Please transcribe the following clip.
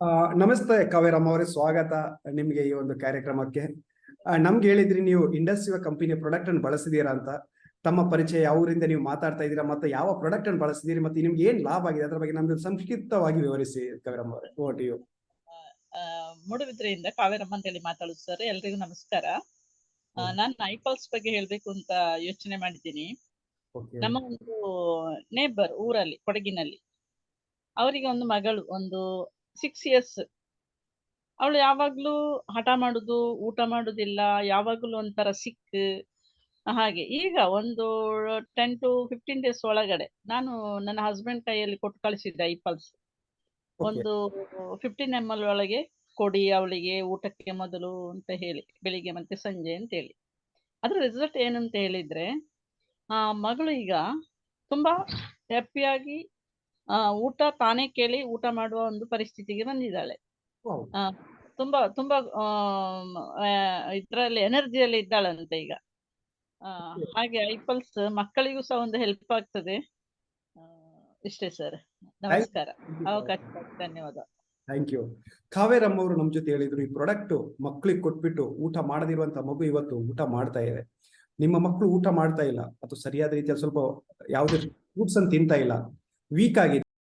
ಆ, ನಮಸ್ತೆ ಕಾವೇರಮ್ಮ ಅವರೇ ಸ್ವಾಗತ ನಿಮ್ಗೆ ಈ ಒಂದು ಕಾರ್ಯಕ್ರಮಕ್ಕೆ. ನಮ್ಗೆ ಹೇಳಿದ್ರಿ ನೀವು ಇಂಡಸ್ಟ್ರಿಯ ಕಂಪನಿಯ ಪ್ರಾಡಕ್ಟ್ ಅನ್ನು ಬಳಸಿದೀರಾ ಅಂತ. ತಮ್ಮ ಪರಿಚಯ ಅವರಿಂದ ನೀವು ಮಾತಾಡ್ತಾ ಇದ್ದೀರಾ ಮತ್ತೆ ಯಾವ ಪ್ರಾಡಕ್ಟ್ ಅನ್ನು ಬಳಸಿದೀರಿ ಮತ್ತೆ ನಿಮ್ಗೆ ಏನ್ ಲಾಭ ಆಗಿದೆ ಅದ್ರ ಬಗ್ಗೆ ನಮ್ದು ಸಂಕ್ಷಿಪ್ತವಾಗಿ ವಿವರಿಸಿ ಕಾವೇರಮ್ಮ ಅವರೇ ಓಟ್ ಮೂಡುಬಿದ್ರೆಯಿಂದ ಕಾವೇರಮ್ಮ ಅಂತೇಳಿ ಮಾತಾಡುದು ಸರ್ ಎಲ್ರಿಗೂ ನಮಸ್ಕಾರ. ನಾನು ಐಪಲ್ಸ್ ಬಗ್ಗೆ ಹೇಳ್ಬೇಕು ಅಂತ ಯೋಚನೆ ಮಾಡಿದ್ದೀನಿ. ನಮ್ಮ ಒಂದು ನೇಬರ್ ಊರಲ್ಲಿ ಕೊಡಗಿನಲ್ಲಿ ಅವರಿಗೆ ಒಂದು ಮಗಳು ಒಂದು ಸಿಕ್ಸ್ ಇಯರ್ಸ್ ಅವಳು ಯಾವಾಗ್ಲೂ ಹಠ ಮಾಡುದು ಊಟ ಮಾಡುದಿಲ್ಲ ಯಾವಾಗ್ಲೂ ಒಂಥರ ಸಿಕ್ ಹಾಗೆ ಈಗ ಒಂದು ಟೆನ್ ಟು ಫಿಫ್ಟೀನ್ ಡೇಸ್ ಒಳಗಡೆ ನಾನು ನನ್ನ ಹಸ್ಬೆಂಡ್ ಕೈಯಲ್ಲಿ ಕೊಟ್ಟು ಕಳಿಸಿದ್ದೆ ಪಲ್ಸ್ ಒಂದು ಫಿಫ್ಟೀನ್ ಎಂ ಎಲ್ ಒಳಗೆ ಕೊಡಿ ಅವಳಿಗೆ ಊಟಕ್ಕೆ ಮೊದಲು ಅಂತ ಹೇಳಿ ಬೆಳಿಗ್ಗೆ ಮತ್ತೆ ಸಂಜೆ ಅಂತ ಹೇಳಿ. ಅದ್ರ ರಿಸಲ್ಟ್ ಏನಂತ ಹೇಳಿದ್ರೆ ಆ ಮಗಳು ಈಗ ತುಂಬಾ ಹ್ಯಾಪಿಯಾಗಿ ಊಟ ತಾನೇ ಕೇಳಿ ಊಟ ಮಾಡುವ ಒಂದು ಪರಿಸ್ಥಿತಿಗೆ ಬಂದಿದ್ದಾಳೆ. ತುಂಬಾ ತುಂಬಾ ಇದ್ರಲ್ಲಿ ಎನರ್ಜಿಯಲ್ಲಿ ಇದ್ದಾಳಂತೆ ಈಗ. ಹಾಗೆ ಐಪಲ್ಸ್ ಮಕ್ಕಳಿಗೂ ಸಹ ಒಂದು ಹೆಲ್ಪ್ ಆಗ್ತದೆ. ಇಷ್ಟೇ ಸರ್ ನಮಸ್ಕಾರ. ಅವಕಾಶ ಧನ್ಯವಾದ. ಥ್ಯಾಂಕ್ ಯು ಕಾವೇರಮ್ಮ ಅವರು ನಮ್ ಜೊತೆ ಹೇಳಿದ್ರು ಈ ಪ್ರಾಡಕ್ಟ್ ಮಕ್ಕಳಿಗೆ ಕೊಟ್ಬಿಟ್ಟು ಊಟ ಮಾಡದಿರುವಂತ ಮಗು ಇವತ್ತು ಊಟ ಮಾಡ್ತಾ ಇದೆ. ನಿಮ್ಮ ಮಕ್ಕಳು ಊಟ ಮಾಡ್ತಾ ಇಲ್ಲ. ಅಥವಾ ಸರಿಯಾದ ರೀತಿಯಲ್ಲಿ ಸ್ವಲ್ಪ ಯಾವುದೇ ಫ್ರೂಟ್ಸ್ ಅನ್ನು ತಿಂತಾ ಇಲ್ಲ. ವೀಕ್ ಆಗಿದೆ.